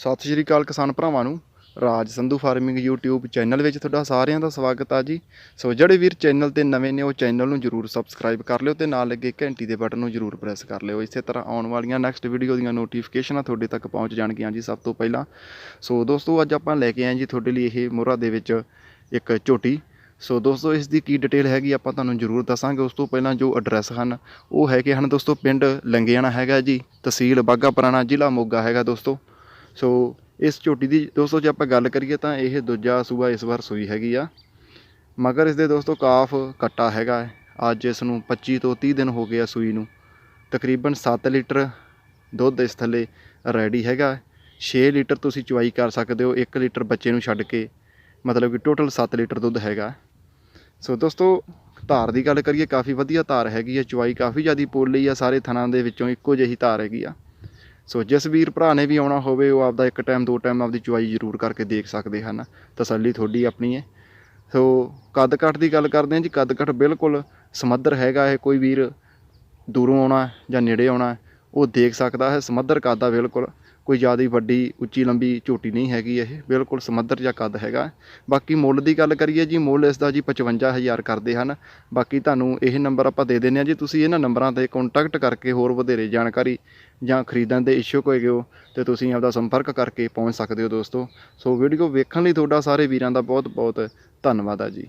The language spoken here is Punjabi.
ਸਤਿ ਸ਼੍ਰੀ ਅਕਾਲ ਕਿਸਾਨ ਭਰਾਵਾਂ ਨੂੰ, Raj Sandhu farming YouTube channel ਵਿੱਚ ਤੁਹਾਡਾ ਸਾਰਿਆਂ ਦਾ ਸਵਾਗਤ ਆ ਜੀ। ਸੋ ਜਿਹੜੇ ਵੀਰ ਚੈਨਲ ਤੇ ਨਵੇਂ ਨੇ, ਉਹ ਚੈਨਲ ਨੂੰ ਜਰੂਰ ਸਬਸਕ੍ਰਾਈਬ ਕਰ ਲਿਓ ਤੇ ਨਾਲ ਲੱਗੇ ਘੰਟੀ ਦੇ ਬਟਨ ਨੂੰ ਜਰੂਰ ਪ੍ਰੈਸ ਕਰ ਲਿਓ। ਇਸੇ ਤਰ੍ਹਾਂ ਆਉਣ ਵਾਲੀਆਂ ਨੈਕਸਟ ਵੀਡੀਓ ਦੀਆਂ ਨੋਟੀਫਿਕੇਸ਼ਨਾਂ ਤੁਹਾਡੇ ਤੱਕ ਪਹੁੰਚ ਜਾਣਗੀਆਂ ਜੀ ਸਭ ਤੋਂ ਪਹਿਲਾਂ। ਸੋ ਦੋਸਤੋ, ਅੱਜ ਆਪਾਂ ਲੈ ਕੇ ਆਏ ਜੀ ਤੁਹਾਡੇ ਲਈ ਇਹ ਮੋਹਰਾ ਦੇ ਵਿੱਚ ਇੱਕ ਝੋਟੀ। ਸੋ ਦੋਸਤੋ, ਇਸ ਦੀ ਕੀ ਡਿਟੇਲ ਹੈਗੀ ਆਪਾਂ ਤੁਹਾਨੂੰ ਜਰੂਰ ਦੱਸਾਂਗੇ। ਉਸ ਤੋਂ ਪਹਿਲਾਂ ਜੋ ਐਡਰੈਸ ਹਨ, ਉਹ ਹੈਗੇ ਹਨ ਦੋਸਤੋ, ਪਿੰਡ ਲੰਗਿਆਣਾ ਹੈਗਾ ਜੀ, ਤਹਿਸੀਲ ਬਾਗਾ ਪੁਰਾਣਾ, ਜ਼ਿਲ੍ਹਾ ਮੋਗਾ ਹੈਗਾ ਦੋਸਤੋ। ਸੋ ਇਸ ਝੋਟੀ ਦੀ ਦੋਸਤੋ ਜੇ ਆਪਾਂ ਗੱਲ ਕਰੀਏ ਤਾਂ ਇਹ ਦੂਜਾ ਸੂਆ ਇਸ ਵਾਰ ਸੂਈ ਹੈਗੀ ਆ। ਮਗਰ ਇਸ ਦੇ ਦੋਸਤੋ ਕਾਫ ਕੱਟਾ ਹੈਗਾ ਅੱਜ ਇਸ ਨੂੰ 25 ਤੋਂ 30 ਦਿਨ ਹੋ ਗਏ ਆ ਸੂਈ ਨੂੰ। ਤਕਰੀਬਨ 7 ਲੀਟਰ ਦੁੱਧ ਇਸ ਥੱਲੇ ਰੈਡੀ ਹੈਗਾ 6 ਲੀਟਰ ਤੁਸੀਂ ਚੁਆਈ ਕਰ ਸਕਦੇ ਹੋ 1 ਲੀਟਰ ਬੱਚੇ ਨੂੰ ਛੱਡ ਕੇ। ਮਤਲਬ ਕਿ ਟੋਟਲ 7 ਲੀਟਰ ਦੁੱਧ ਹੈਗਾ ਸੋ ਦੋਸਤੋ ਧਾਰ ਦੀ ਗੱਲ ਕਰੀਏ, ਕਾਫੀ ਵਧੀਆ ਧਾਰ ਹੈਗੀ ਆ ਚੁਆਈ ਕਾਫੀ ਜ਼ਿਆਦੀ ਪੋਲੀ ਆ, ਸਾਰੇ ਥਣਾਂ ਦੇ ਵਿੱਚੋਂ ਇੱਕੋ ਜਿਹੀ ਧਾਰ ਹੈਗੀ ਆ। ਸੋ ਜਿਸ ਵੀਰ ਭਰਾ ਨੇ ਵੀ ਆਉਣਾ ਹੋਵੇ, ਉਹ ਆਪਦਾ ਇੱਕ ਟਾਈਮ ਦੋ ਟਾਈਮ ਆਪਦੀ ਚੁਆਈ ਜ਼ਰੂਰ ਕਰਕੇ ਦੇਖ ਸਕਦੇ ਹਨ। ਤਸੱਲੀ ਤੁਹਾਡੀ ਆਪਣੀ ਹੈ। ਸੋ ਕੱਦ ਕੱਟ ਦੀ ਗੱਲ ਕਰਦੇ ਹਾਂ ਜੀ ਕੱਦ ਕੱਟ ਬਿਲਕੁਲ ਸਮੱਧਰ ਹੈਗਾ ਇਹ। ਕੋਈ ਵੀਰ ਦੂਰੋਂ ਆਉਣਾ ਜਾਂ ਨੇੜੇ ਆਉਣਾ ਉਹ ਦੇਖ ਸਕਦਾ ਹੈ ਸਮੱਧਰ ਕੱਦ ਆ ਬਿਲਕੁਲ। ਕੋਈ ਜ਼ਿਆਦਾ ਵੱਡੀ, ਉੱਚੀ, ਲੰਬੀ, ਝੋਟੀ ਨਹੀਂ ਹੈਗੀ ਇਹ। ਬਿਲਕੁਲ ਸਮੱਧਰ ਜਾਂ ਕੱਦ ਹੈਗਾ। ਬਾਕੀ ਮੁੱਲ ਦੀ ਗੱਲ ਕਰੀਏ ਜੀ, ਮੁੱਲ ਇਸ ਦਾ ਜੀ 55000 ਕਰਦੇ ਹਨ। ਬਾਕੀ ਤੁਹਾਨੂੰ ਇਹ ਨੰਬਰ ਆਪਾਂ ਦੇ ਦਿੰਦੇ ਹਾਂ ਜੀ। ਤੁਸੀਂ ਇਹਨਾਂ ਨੰਬਰਾਂ ਤੇ ਕੰਟੈਕਟ ਕਰਕੇ ਹੋਰ ਵਧੇਰੇ ਜਾਣਕਾਰੀ ਜਾਂ ਖਰੀਦਣ ਦੇ ਇਸ਼ੂ ਹੋਏ ਹੋ, ਤੇ ਤੁਸੀਂ ਆਪਦਾ ਸੰਪਰਕ ਕਰਕੇ ਪਹੁੰਚ ਸਕਦੇ ਹੋ ਦੋਸਤੋ। ਸੋ ਵੀਡੀਓ ਵੇਖਣ ਲਈ ਤੁਹਾਡਾ ਸਾਰੇ ਵੀਰਾਂ ਦਾ ਬਹੁਤ ਬਹੁਤ ਧੰਨਵਾਦ ਆ ਜੀ।